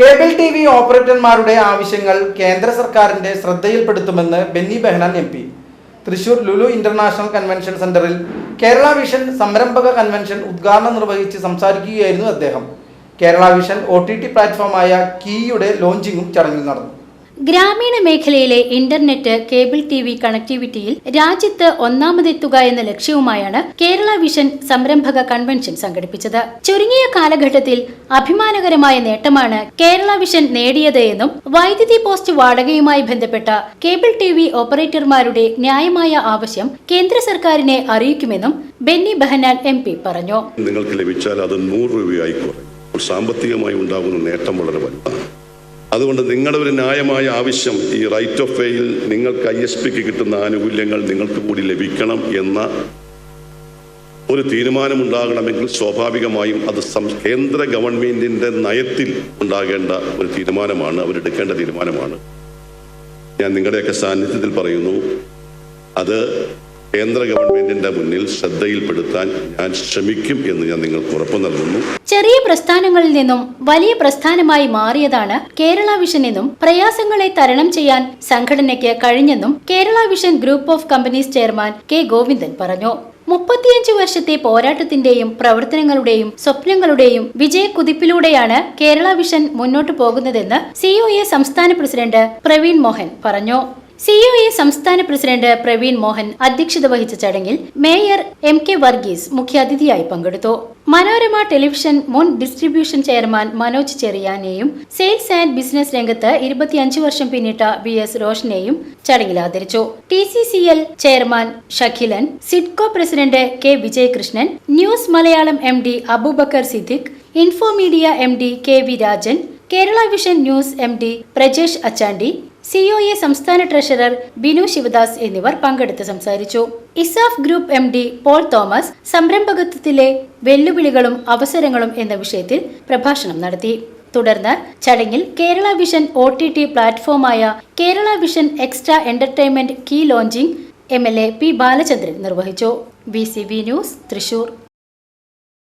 Cable T V ഓപ്പറേറ്റർമാരുടെ ആവശ്യങ്ങൾ കേന്ദ്ര സർക്കാരിന്റെ ശ്രദ്ധയിൽപ്പെടുത്തുമെന്ന് Benny Behanan M P. Thrissur Lulu international convention സെന്ററിൽ കേരള വിഷൻ സംരംഭക കൺവെൻഷൻ ഉദ്ഘാടനം നിർവഹിച്ച് സംസാരിക്കുകയായിരുന്നു അദ്ദേഹം. Kerala Vision O T T പ്ലാറ്റ്ഫോമായ കീയുടെ ലോഞ്ചിങ്ങും ചടങ്ങിൽ നടന്നു. ഗ്രാമീണ മേഖലയിലെ ഇന്റർനെറ്റ് കേബിൾ ടി വി കണക്ടിവിറ്റിയിൽ രാജ്യത്ത് ഒന്നാമതെത്തുക എന്ന ലക്ഷ്യവുമായാണ് കേരള വിഷൻ സംരംഭക കൺവെൻഷൻ സംഘടിപ്പിച്ചത്. ചുരുങ്ങിയ കാലഘട്ടത്തിൽ അഭിമാനകരമായ നേട്ടമാണ് കേരള വിഷൻ നേടിയത് എന്നും വൈദ്യുതി പോസ്റ്റ് വാടകയുമായി ബന്ധപ്പെട്ട കേബിൾ ടി വി ഓപ്പറേറ്റർമാരുടെ ന്യായമായ ആവശ്യം കേന്ദ്ര സർക്കാരിനെ അറിയിക്കുമെന്നും ബെന്നി ബെഹനാൻ എം പി പറഞ്ഞു. നിങ്ങൾക്ക് ലഭിച്ചാൽ അത് നൂറ് രൂപയായി സാമ്പത്തികമായി ഉണ്ടാകുന്ന നേട്ടം വളരെ വലുതാണ്. അതുകൊണ്ട് നിങ്ങളുടെ ഒരു ന്യായമായ ആവശ്യം ഈ റൈറ്റ് ഓഫ് വേയിൽ നിങ്ങൾക്ക് ഐ എസ് പിക്ക് കിട്ടുന്ന ആനുകൂല്യങ്ങൾ നിങ്ങൾക്ക് കൂടി ലഭിക്കണം എന്ന ഒരു തീരുമാനമുണ്ടാകണമെങ്കിൽ സ്വാഭാവികമായും അത് കേന്ദ്ര ഗവൺമെന്റിന്റെ നയത്തിൽ ഉണ്ടാകേണ്ട ഒരു തീരുമാനമാണ് അവരെടുക്കേണ്ട തീരുമാനമാണ്. ഞാൻ നിങ്ങളുടെയൊക്കെ സാന്നിധ്യത്തിൽ പറയുന്നു അത് കേന്ദ്ര ഗവൺമെന്റിന്റെ മുന്നിൽ ശ്രദ്ധയിൽപ്പെടുത്താൻ ഞാൻ ശ്രമിക്കും എന്ന് ഞാൻ നിങ്ങൾക്ക് ഉറപ്പ് നൽകുന്നു. ചെറിയ പ്രസ്ഥാനങ്ങളിൽ നിന്നും വലിയ പ്രസ്ഥാനമായി മാറിയതാണ് കേരള വിഷൻ എന്നും പ്രയാസങ്ങളെ തരണം ചെയ്യാൻ സംഘടനയ്ക്ക് കഴിഞ്ഞെന്നും Kerala Vision group of companies chairman K Govindan പറഞ്ഞു. മുപ്പത്തിയഞ്ച് വർഷത്തെ പോരാട്ടത്തിന്റെയും പ്രവർത്തനങ്ങളുടെയും സ്വപ്നങ്ങളുടെയും വിജയക്കുതിപ്പിലൂടെയാണ് കേരള വിഷൻ മുന്നോട്ടു പോകുന്നതെന്ന് സിഒഎ സംസ്ഥാന പ്രസിഡന്റ് പ്രവീൺ മോഹൻ പറഞ്ഞു. സിഒഎ സംസ്ഥാന പ്രസിഡന്റ് പ്രവീൺ മോഹൻ അധ്യക്ഷത വഹിച്ച ചടങ്ങിൽ മേയർ എം കെ വർഗീസ് മുഖ്യാതിഥിയായി പങ്കെടുത്തു. മനോരമ ടെലിവിഷൻ മുൻ ഡിസ്ട്രിബ്യൂഷൻ ചെയർമാൻ മനോജ് ചെറിയാനെയും സെയിൽസ് ആൻഡ് ബിസിനസ് രംഗത്ത് ഇരുപത്തിയഞ്ച് വർഷം പിന്നിട്ട വി എസ് റോഷനെയും ചടങ്ങിൽ ആദരിച്ചു. T C C L chairman Shakhilan SIDCO president K Vijayakrishnan news Malayalam M D Aboobacker Siddique Infomedia M D K V Rajan Kerala Vision news M D Prajesh Achandi COA സംസ്ഥാന treasurer Binu Sivadas എന്നിവർ പങ്കെടുത്ത് സംസാരിച്ചു. ESAF group M D Paul Thomas സംരംഭകത്വത്തിലെ വെല്ലുവിളികളും അവസരങ്ങളും എന്ന വിഷയത്തിൽ പ്രഭാഷണം നടത്തി. തുടർന്ന് ചടങ്ങിൽ Kerala Vision O T T പ്ലാറ്റ്ഫോമായ Kerala Vision extra entertainment key launching M L A P Balachandran നിർവഹിച്ചു. B C B news Thrissur.